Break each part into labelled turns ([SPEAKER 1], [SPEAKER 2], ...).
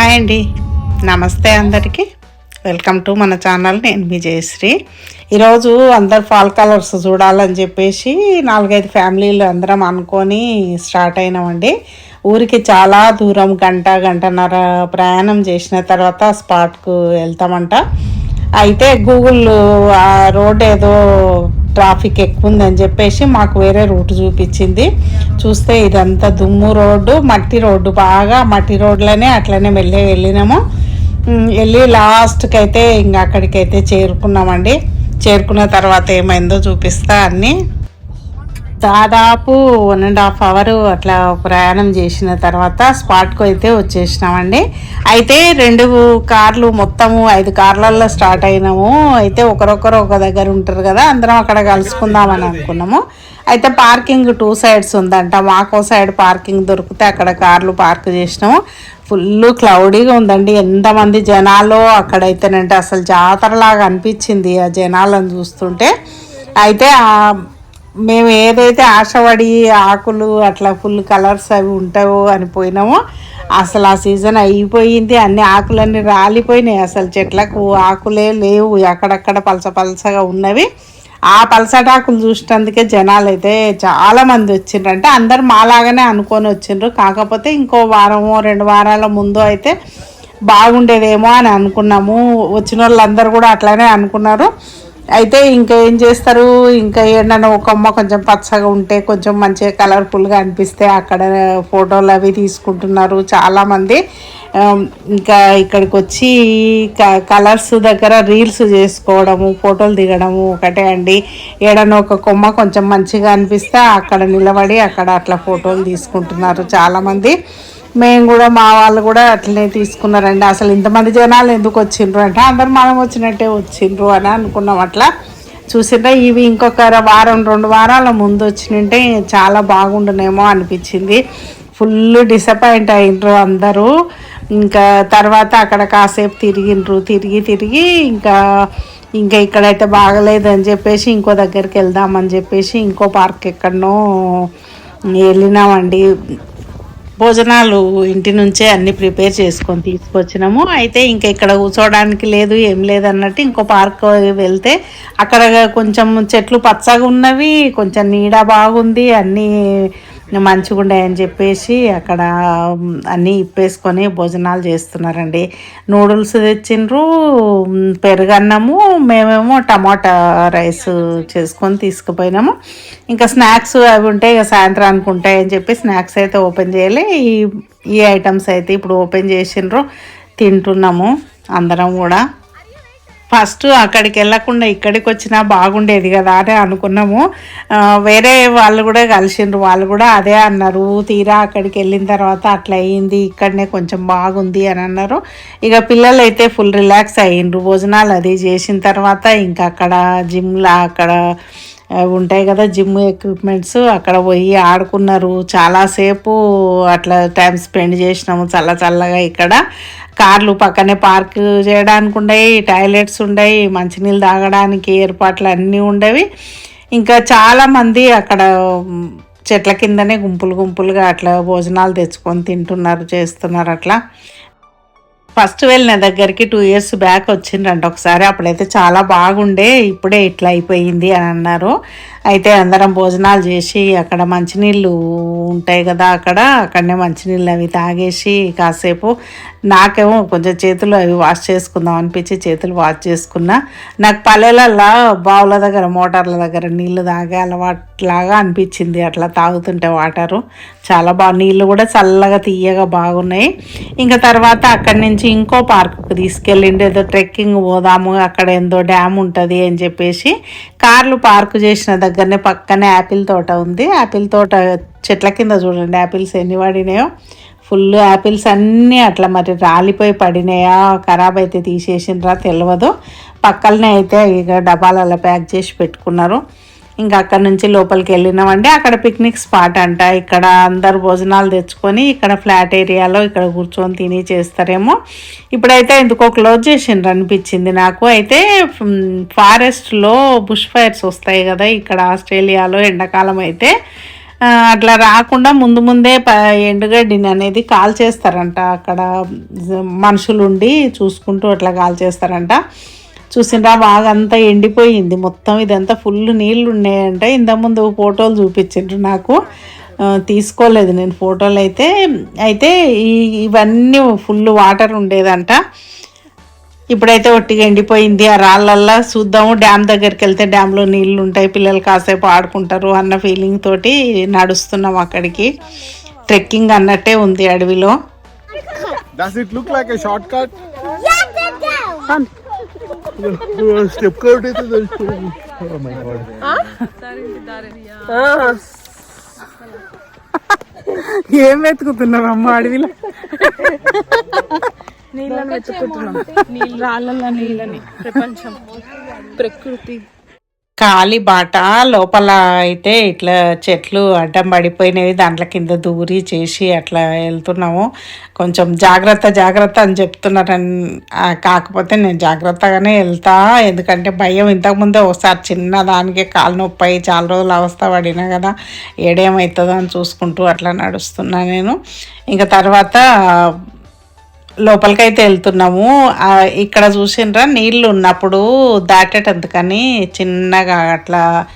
[SPEAKER 1] Hi అండి. నమస్తే అందరికీ. వెల్కమ్ టు మన ఛానల్. నేను మీ జయశ్రీ. ఈరోజు అందరు ఫాల్ కలర్స్ చూడాలని చెప్పేసి నాలుగైదు ఫ్యామిలీలు అందరం అనుకొని స్టార్ట్ అయినామండి. ఊరికి చాలా దూరం గంట గంటన్నర ప్రయాణం చేసిన తర్వాత స్పాట్కు వెళ్తామంట. అయితే గూగుల్ ఆ రోడ్ ఏదో ట్రాఫిక్ ఎక్కువ ఉందని చెప్పేసి మాకు వేరే రూట్ చూపించింది. చూస్తే ఇదంతా దుమ్ము రోడ్డు మట్టి రోడ్డు. బాగా మట్టి రోడ్లనే అట్లనే వెళ్ళి వెళ్ళినాము. వెళ్ళి లాస్ట్కి అయితే ఇంకా అక్కడికైతే చేరుకున్నామండి. చేరుకున్న తర్వాత ఏమైందో చూపిస్తా అన్నీ. దాదాపు వన్ అండ్ హాఫ్ అవర్ అట్లా ప్రయాణం చేసిన తర్వాత స్పాట్కు అయితే వచ్చేసినామండి. అయితే రెండు కార్లు మొత్తము ఐదు కార్లలో స్టార్ట్ అయినాము. అయితే ఒకరొకరు ఒక దగ్గర ఉంటారు కదా అందరం అక్కడ కలుసుకుందామని అనుకున్నాము. అయితే పార్కింగ్ టూ సైడ్స్ ఉందంట. మాకో సైడ్ పార్కింగ్ దొరికితే అక్కడ కార్లు పార్క్ చేసినాము. ఫుల్ క్లౌడీగా ఉందండి. ఎంతమంది జనాలు అక్కడైతేనంటే అసలు జాతరలాగా అనిపించింది ఆ జనాలను చూస్తుంటే. అయితే ఆ మేము ఏదైతే ఆశపడి ఆకులు అట్లా ఫుల్ కలర్స్ అవి ఉంటాయో అని పోయినామో అసలు ఆ సీజన్ అయిపోయింది. అన్ని ఆకులన్నీ రాలిపోయినాయి. అసలు చెట్లకు ఆకులే లేవు. అక్కడక్కడ పలస పలసగా ఉన్నవి. ఆ పలసటాకులు చూసినందుకే జనాలు అయితే చాలామంది వచ్చిండ్రు అంటే అందరు మాలాగానే అనుకొని వచ్చిండ్రు. కాకపోతే ఇంకో వారమో రెండు వారాల ముందు అయితే బాగుండేదేమో అని అనుకున్నాము. వచ్చిన వాళ్ళందరూ కూడా అట్లానే అనుకున్నారు. అయితే ఇంకా ఏం చేస్తారు? ఇంకా ఏంటన్నా ఒక కొమ్మ కొంచెం పచ్చగా ఉంటే కొంచెం మంచిగా కలర్ఫుల్గా అనిపిస్తే అక్కడ ఫోటోలు అవి తీసుకుంటున్నారు చాలామంది. ఇంకా ఇక్కడికి వచ్చి క- కలర్స్ దగ్గర రీల్స్ చేసుకోవడము ఫోటోలు దిగడము ఒకటే అండి. ఏడన ఒక కొమ్మ కొంచెం మంచిగా అనిపిస్తే అక్కడ నిలబడి అక్కడ అట్లా ఫోటోలు తీసుకుంటున్నారు చాలామంది. మేము కూడా మా వాళ్ళు కూడా అట్లనే తీసుకున్నారండి. అసలు ఇంతమంది జనాలు ఎందుకు వచ్చిండ్రు అంటే అందరు మనం వచ్చినట్టే వచ్చిండ్రు అని అనుకున్నాం అట్లా. చూసింటే ఇవి ఇంకొక వారం రెండు వారాల ముందు వచ్చినంటే చాలా బాగుండునేమో అనిపించింది. ఫుల్ డిసప్పాయింట్ అయిండ్రు అందరూ. ఇంకా తర్వాత అక్కడ కాసేపు తిరిగిండ్రు. తిరిగి తిరిగి ఇంకా ఇంకా ఇక్కడైతే బాగలేదని చెప్పేసి ఇంకో దగ్గరికి వెళ్దామని చెప్పేసి ఇంకో పార్క్ ఎక్కడనో వెళ్ళినామండి. భోజనాలు ఇంటి నుంచే అన్ని ప్రిపేర్ చేసుకొని తీసుకొచ్చినాము. అయితే ఇంకా ఇక్కడ కూర్చోవడానికి లేదు ఏం లేదు అన్నట్టు ఇంకో పార్క్ వెళ్తే అక్కడ కొంచెం చెట్లు పచ్చగా ఉన్నవి కొంచెం నీడ బాగుంది అన్నీ మంచిగా అని చెప్పేసి అక్కడ అన్నీ ఇప్పేసుకొని భోజనాలు చేస్తున్నారండి. నూడిల్స్ తెచ్చిండ్రు పెరుగన్నము మేమేమో టమాటా రైస్ చేసుకొని తీసుకుపోయినాము. ఇంకా స్నాక్స్ అవి ఉంటాయి ఇక సాయంత్రానికి ఉంటాయని చెప్పి స్నాక్స్ అయితే ఓపెన్ చేయలే. ఈ ఈ ఐటమ్స్ అయితే ఇప్పుడు ఓపెన్ చేసిండ్రు తింటున్నాము అందరం కూడా. ఫస్ట్ అక్కడికి వెళ్ళకుండా ఇక్కడికి వచ్చినా బాగుండేది కదా అని అనుకున్నాము. వేరే వాళ్ళు కూడా కలిసిండ్రు. వాళ్ళు కూడా అదే అన్నారు తీరా అక్కడికి వెళ్ళిన తర్వాత అట్లా అయ్యింది ఇక్కడనే కొంచెం బాగుంది అని అన్నారు. ఇక పిల్లలు అయితే ఫుల్ రిలాక్స్ అయ్యిండ్రు. భోజనాలు అది చేసిన తర్వాత ఇంకా అక్కడ జిమ్లా అక్కడ ఉంటాయి కదా జిమ్ ఎక్విప్మెంట్స్ అక్కడ పోయి ఆడుకున్నారు. చాలాసేపు అట్లా టైం స్పెండ్ చేసినాము చల్ల చల్లగా ఇక్కడ. కార్లు పక్కనే పార్క్ చేయడానికి ఉండేవి టాయిలెట్స్ ఉండేవి మంచినీళ్ళు తాగడానికి ఏర్పాట్లు అన్నీ ఉండేవి. ఇంకా చాలామంది అక్కడ చెట్ల కిందనే గుంపులు గుంపులుగా అట్లా భోజనాలు తెచ్చుకొని తింటున్నారు చేస్తున్నారు అట్లా. ఫస్ట్ వెళ్ళిన దగ్గరికి టూ ఇయర్స్ బ్యాక్ వచ్చిండ్రంట ఒకసారి. అప్పుడైతే చాలా బాగుండే ఇప్పుడే ఇట్లా అయిపోయింది అని అన్నారు. అయితే అందరం భోజనాలు చేసి అక్కడ మంచినీళ్ళు ఉంటాయి కదా అక్కడ అక్కడనే మంచినీళ్ళు అవి తాగేసి కాసేపు నాకేమో కొంచెం చేతులు అవి వాష్ చేసుకుందాం అనిపించి చేతులు వాష్ చేసుకున్నా. నాకు పల్లెలల్లో బావుల దగ్గర మోటార్ల దగ్గర నీళ్ళు తాగే అలవాట్లాగా అనిపించింది. అట్లా తాగుతుంటే వాటరు చాలా బాగా నీళ్ళు కూడా చల్లగా తీయగా బాగున్నాయి. ఇంకా తర్వాత అక్కడి నుంచి ఇంకో పార్కుకి తీసుకెళ్ళిండి. ఏదో ట్రెక్కింగ్ పోదాము అక్కడ ఏందో డ్యామ్ ఉంటుంది అని చెప్పేసి కార్లు పార్కు చేసిన దగ్గర దగ్గరనే పక్కనే యాపిల్ తోట ఉంది. యాపిల్ తోట చెట్ల కింద చూడండి. యాపిల్స్ ఎన్ని పడినాయో. ఫుల్ యాపిల్స్ అన్నీ అట్లా మరి రాలిపోయి పడినాయా ఖరాబ్ అయితే తీసేసిండ్రా తెలియదు పక్కలనే అయితే ఇక డబ్బాలలో ప్యాక్ చేసి పెట్టుకున్నారు. ఇంకా అక్కడ నుంచి లోపలికి వెళ్ళినామండి. అక్కడ పిక్నిక్ స్పాట్ అంట. ఇక్కడ అందరు భోజనాలు తెచ్చుకొని ఇక్కడ ఫ్లాట్ ఏరియాలో ఇక్కడ కూర్చొని తిని చేస్తారేమో. ఇప్పుడైతే ఎందుకో క్లోజ్ చేసిండ్రు అనిపించింది నాకు. అయితే ఫారెస్ట్లో బుష్ ఫైర్స్ వస్తాయి కదా ఇక్కడ ఆస్ట్రేలియాలో ఎండాకాలం అయితే. అట్లా రాకుండా ముందు ముందే ప ఎండుగడ్డిని అనేది కాల్ చేస్తారంట అక్కడ మనుషులు ఉండి చూసుకుంటూ అట్లా కాల్ చేస్తారంట చూసిండ్రా బాగా అంతా ఎండిపోయింది. మొత్తం ఇదంతా ఫుల్ నీళ్ళు ఉన్నాయంట ఇంతకుముందు ఫోటోలు చూపించిండ్రు నాకు. తీసుకోలేదు నేను ఫోటోలు అయితే. అయితే ఈ ఇవన్నీ ఫుల్ వాటర్ ఉండేదంట. ఇప్పుడైతే ఒట్టిగా ఎండిపోయింది. ఆ రాళ్ళల్లా చూద్దాము. డ్యామ్ దగ్గరికి వెళ్తే డ్యామ్లో నీళ్ళు ఉంటాయి పిల్లలు కాసేపు ఆడుకుంటారు అన్న ఫీలింగ్ తోటి నడుస్తున్నాం అక్కడికి. ట్రెక్కింగ్ అన్నట్టే ఉంది అడవిలో.
[SPEAKER 2] Does it look like a shortcut? Step cut అయితే. Oh my god.
[SPEAKER 1] ఏం వెతుకుతున్నారు అమ్మ అడవిలో?
[SPEAKER 3] నీళ్ళని వెతుకుంటున్నాం నీళ్ళు రాళ్ళల్లో నీళ్ళని. ప్రపంచం. ప్రకృతి.
[SPEAKER 1] కాలి బాట లోపల అయితే ఇట్లా చెట్లు అడ్డం పడిపోయినవి దాంట్లో కింద దూరి చేసి అట్లా వెళ్తున్నాము. కొంచెం జాగ్రత్త జాగ్రత్త అని చెప్తున్నారు. కాకపోతే నేను జాగ్రత్తగానే వెళ్తా. ఎందుకంటే భయం ఇంతకుముందే ఒకసారి చిన్న దానికి కాలు నొప్పి అయ్యి చాలా రోజులు అవస్థ పడినా కదా ఏడేమవుతుందో అని చూసుకుంటూ అట్లా నడుస్తున్నా నేను. ఇంకా తర్వాత లోపలికైతే వెళ్తున్నాము. ఇక్కడ చూసినరా నీళ్ళు ఉన్నప్పుడు దాటేటందుకని చిన్నగా అట్లా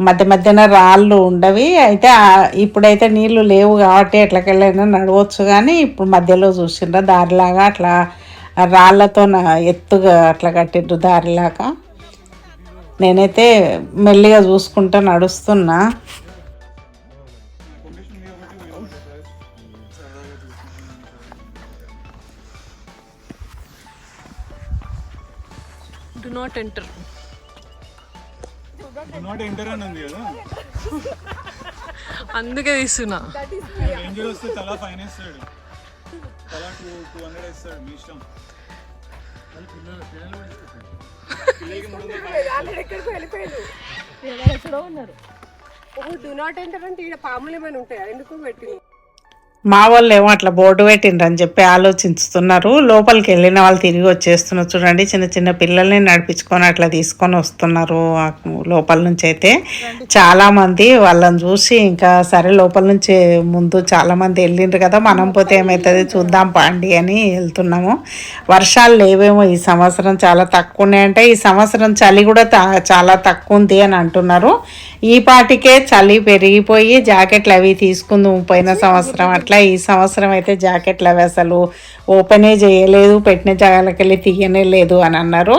[SPEAKER 1] మధ్య మధ్యన రాళ్ళు ఉండవి. అయితే ఇప్పుడైతే నీళ్ళు లేవు కాబట్టి ఎట్లకెళ్ళైనా నడవచ్చు కానీ ఇప్పుడు మధ్యలో చూసిండ్రా దారిలాగా అట్లా రాళ్ళతో నా- ఎత్తుగా అట్లా కట్టిండ్రు దారిలాగా. నేనైతే మెల్లిగా చూసుకుంటూ నడుస్తున్నా.
[SPEAKER 3] Not enter.
[SPEAKER 2] నాట్ ఎంటర్ అని ఉంది కదా.
[SPEAKER 3] అందుకే తీస్తున్నా
[SPEAKER 2] రేంజర్ వస్తే తలా ఫైన్ వేస్తాడు. తలా టూ టూ హండ్రెడ్ వేస్తాడు మీ ఇష్టం.
[SPEAKER 4] డు నాట్ ఎంటర్ అంటే ఈడ పాములు ఏమైనా ఉంటాయా? ఎందుకు పెట్టింది?
[SPEAKER 1] మా వాళ్ళు ఏమో అట్లా బోర్డు పెట్టిండ్రు అని చెప్పి ఆలోచిస్తున్నారు. లోపలికి వెళ్ళిన వాళ్ళు తిరిగి వచ్చేస్తున్నారు. చూడండి చిన్న చిన్న పిల్లల్ని నడిపించుకొని అట్లా తీసుకొని వస్తున్నారు. లోపల నుంచి అయితే చాలా మంది వాళ్ళని చూసి ఇంకా సరే లోపల నుంచి ముందు చాలా మంది వెళ్ళిండ్రు కదా మనం పోతే ఏమవుతుంది చూద్దాం. పాండి అని వెళ్తున్నాము. వర్షాలు లేవేమో ఈ సంవత్సరం చాలా తక్కువ ఉన్నాయంటే ఈ సంవత్సరం చలి కూడా తా- చాలా తక్కువ ఉంది అని అంటున్నారు. ఈ పాటికే చలి పెరిగిపోయి జాకెట్లు అవి తీసుకుందాం పోయిన సంవత్సరం అట్లా. ఈ సంవత్సరం అయితే జాకెట్లు అవి అసలు ఓపెనే చేయలేదు పెట్టిన జాగాలకి వెళ్ళి తీయనే లేదు అని అన్నారు.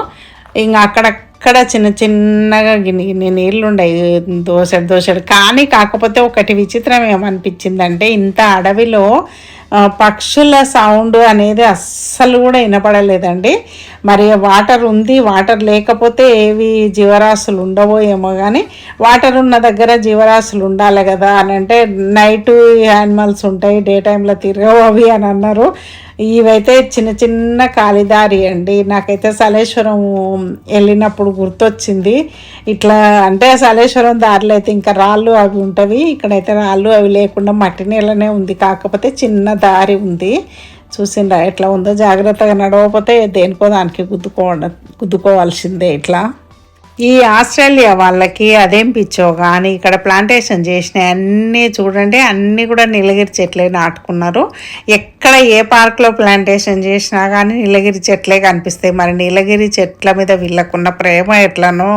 [SPEAKER 1] ఇంకా అక్కడక్కడ చిన్న చిన్నగా గిన్ని గిన్ని నీళ్ళు ఉండయి దోశడు దోశడు కానీ కాకపోతే ఒకటి విచిత్రం ఏమనిపించిందంటే ఇంత అడవిలో పక్షుల సౌండ్ అనేది అస్సలు కూడా వినపడలేదండి. మరి వాటర్ ఉంది వాటర్ లేకపోతే ఏవి జీవరాశులు ఉండవో ఏమో కానీ వాటర్ ఉన్న దగ్గర జీవరాశులు ఉండాలి కదా అని అంటే నైట్ యానిమల్స్ ఉంటాయి డే టైంలో తిరగవు అవి అని అన్నారు. ఇవైతే చిన్న చిన్న కాలిదారి అండి. నాకైతే సలేశ్వరం వెళ్ళినప్పుడు గుర్తొచ్చింది. ఇట్లా అంటే సలేశ్వరం దారిలో అయితే ఇంకా రాళ్ళు అవి ఉంటవి. ఇక్కడైతే రాళ్ళు అవి లేకుండా మట్టి నీళ్ళనే ఉంది. కాకపోతే చిన్న దారి ఉంది. చూసిండ్రా ఎట్లా ఉందో జాగ్రత్తగా నడవకపోతే దేనికో దానికి గుద్దుకో గుద్దుకోవాల్సిందే ఇట్లా. ఈ ఆస్ట్రేలియా వాళ్ళకి అదేం పిచ్చో కానీ ఇక్కడ ప్లాంటేషన్ చేసిన అన్నీ చూడండి అన్నీ కూడా నీలగిరి చెట్లే నాటుకున్నారు. ఎక్కడ ఏ పార్క్లో ప్లాంటేషన్ చేసినా కానీ నీలగిరి చెట్లే కనిపిస్తాయి. మరి నీలగిరి చెట్ల మీద వీళ్ళకున్న ప్రేమ ఎట్లనో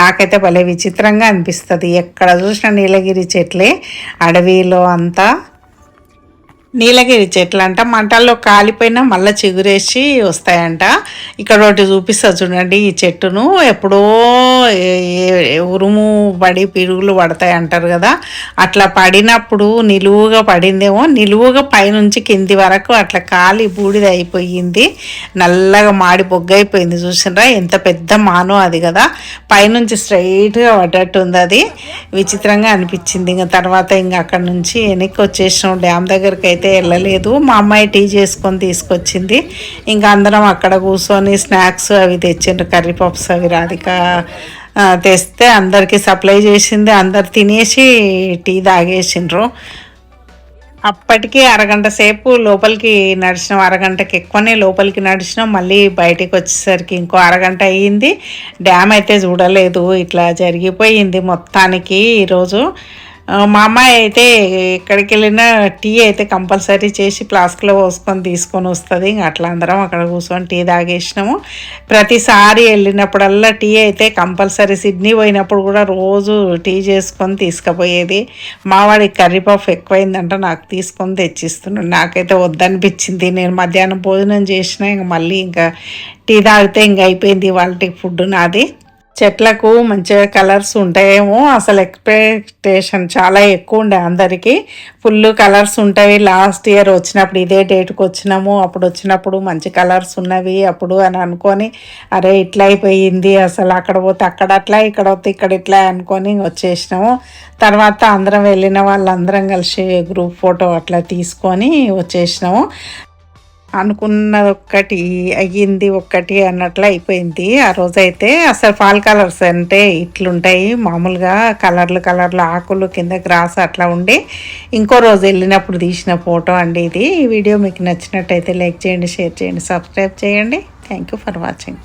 [SPEAKER 1] నాకైతే భలే విచిత్రంగా అనిపిస్తుంది. ఎక్కడ చూసినా నీలగిరి చెట్లే అడవిలో అంతా నీలగిరి చెట్లు అంట. మంటల్లో కాలిపోయినా మళ్ళీ చిగురేసి వస్తాయంట. ఇక్కడ ఒకటి చూపిస్తా చూడండి ఈ చెట్టును. ఎప్పుడో ఏ- ఉరుము పడి పిరుగులు పడతాయి అంటారు కదా. అట్లా పడినప్పుడు నిలువుగా పడిందేమో. నిలువుగా పైనుంచి కింది వరకు అట్లా కాలి బూడిద అయిపోయింది. నల్లగా మాడి బొగ్గైపోయింది చూసినరా. ఎంత పెద్ద మానో అది కదా. పైనుంచి స్ట్రైట్గా పడ్డట్టు ఉంది అది. విచిత్రంగా అనిపించింది. ఇంకా తర్వాత ఇంకా అక్కడ నుంచి వెనక్కి వచ్చేసినాం. డ్యామ్ దగ్గరికి అయితే వెళ్ళలేదు. మా అమ్మాయి టీ చేసుకొని తీసుకొచ్చింది. ఇంకా అందరం అక్కడ కూర్చొని స్నాక్స్ అవి తెచ్చిండ్రు. కర్రీ పప్స్ అవి రాధిక తెస్తే అందరికీ సప్లై చేసింది. అందరు తినేసి టీ తాగేసిండ్రు. అప్పటికి అరగంట సేపు లోపలికి నడిచినాం. అరగంటకి ఎక్కువనే లోపలికి నడిచినాం. మళ్ళీ బయటికి వచ్చేసరికి ఇంకో అరగంట అయ్యింది. డ్యామ్ అయితే చూడలేదు. ఇట్లా జరిగిపోయింది మొత్తానికి ఈరోజు. మా అమ్మాయి అయితే ఎక్కడికి వెళ్ళినా టీ అయితే కంపల్సరీ చేసి ఫ్లాస్క్లో పోసుకొని తీసుకొని వస్తుంది. ఇంక అట్లా అందరం అక్కడ కూర్చొని టీ తాగేసినాము. ప్రతిసారి వెళ్ళినప్పుడల్లా టీ అయితే కంపల్సరీ సిడ్నీ పోయినప్పుడు కూడా రోజు టీ చేసుకొని తీసుకుపోయేది. మావాడికి కర్రీ పఫ్ ఎక్కువైందంట నాకు తీసుకొని తెచ్చిస్తున్నాడు. నాకైతే వద్దనిపించింది. నేను మధ్యాహ్నం భోజనం చేసిన ఇంక మళ్ళీ ఇంకా టీ తాగితే ఇంక అయిపోయింది వాళ్ళకి ఫుడ్ నాది. చెట్లకు మంచిగా కలర్స్ ఉంటాయేమో. అసలు ఎక్స్పెక్టేషన్ చాలా ఎక్కువ ఉండే అందరికీ. ఫుల్ కలర్స్ ఉంటాయి. లాస్ట్ ఇయర్ వచ్చినప్పుడు ఇదే డేట్కి వచ్చినాము. అప్పుడు వచ్చినప్పుడు మంచి కలర్స్ ఉన్నవి. అప్పుడు అని అనుకొని అరే ఇట్లా అయిపోయింది. అసలు అక్కడ పోతే అక్కడ అట్లా ఇక్కడ పోతే ఇక్కడ ఇట్లా అనుకొని వచ్చేసినాము. తర్వాత అందరం వెళ్ళిన వాళ్ళందరం కలిసి గ్రూప్ ఫోటో అట్లా తీసుకొని వచ్చేసినాము. అనుకున్న ఒక్కటి అయ్యింది ఒక్కటి అన్నట్లు అయిపోయింది. ఆ రోజైతే అసలు ఫాల్ కలర్స్ అంటే ఇట్లుంటాయి. మామూలుగా కలర్లు కలర్లు ఆకులు కింద గ్రాస్ అట్లా ఉండి ఇంకో రోజు వెళ్ళినప్పుడు తీసిన ఫోటో అండి ఇది. ఈ వీడియో మీకు నచ్చినట్టయితే లైక్ చేయండి షేర్ చేయండి సబ్స్క్రైబ్ చేయండి. Thank you for watching.